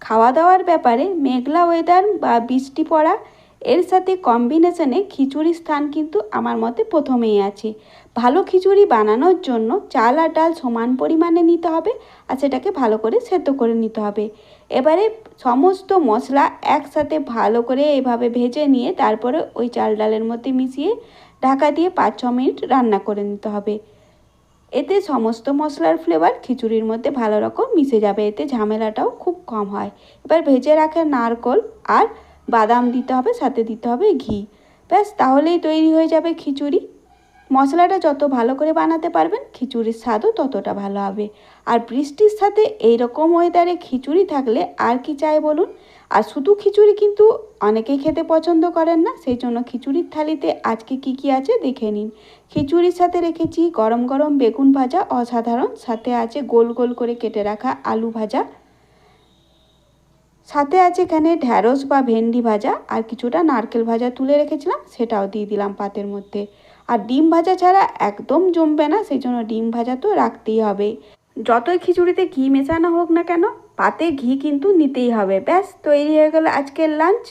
খাওয়া দাওয়ার ব্যাপারে মেঘলা ওয়েদার বা বৃষ্টি পড়া, এর সাথে কম্বিনেশনে খিচুড়ির স্থান কিন্তু আমার মতে প্রথমেই আছে। ভালো খিচুড়ি বানানোর জন্য চাল আর ডাল সমান পরিমাণে নিতে হবে আর সেটাকে ভালো করে সেদ্ধ করে নিতে হবে। এবারে সমস্ত মশলা একসাথে ভালো করে এভাবে ভেজে নিয়ে তারপরে ওই চাল ডালের মধ্যে মিশিয়ে ঢাকা দিয়ে পাঁচ ছ মিনিট রান্না করে নিতে হবে। এতে সমস্ত মশলার ফ্লেভার খিচুড়ির মধ্যে ভালো রকম মিশে যাবে। এতে ঝামেলাটাও খুব কম হয়। এবার ভেজে রাখা নারকোল আর বাদাম দিতে হবে, সাথে দিতে হবে ঘি। ব্যাস, তাহলেই তৈরি হয়ে যাবে খিচুড়ি। মশলাটা যত ভালো করে বানাতে পারবেন, খিচুড়ির স্বাদও ততটা ভালো হবে। আর বৃষ্টির সাথে এই রকম ওয়েদারে খিচুড়ি থাকলে আর কি চাই বলুন? আর শুধু খিচুড়ি কিন্তু অনেকেই খেতে পছন্দ করেন না সেই জন্য খিচুড়ির থালিতে আজকে কি কি আছে দেখে নিন। খিচুড়ির সাথে রেখেছি গরম গরম বেগুন ভাজা, অসাধারণ। সাথে আছে গোল গোল করে কেটে রাখা আলু ভাজা। সাথে আছে এখানে ঢ্যাঁড়স বা ভেন্ডি ভাজা, আর কিছুটা নারকেল ভাজা তুলে রেখেছিলাম, সেটাও দিয়ে দিলাম পাতের মধ্যে। আর ডিম ভাজা ছাড়া একদম জমবে না সেই জন্য ডিম ভাজা তো রাখতেই হবে। যতই খিচুড়িতে ঘি মেশানো হোক না কেন, পাতে ঘি কিন্তু নিতেই হবে। ব্যাস, তৈরি হয়ে গেল আজকের লাঞ্চ।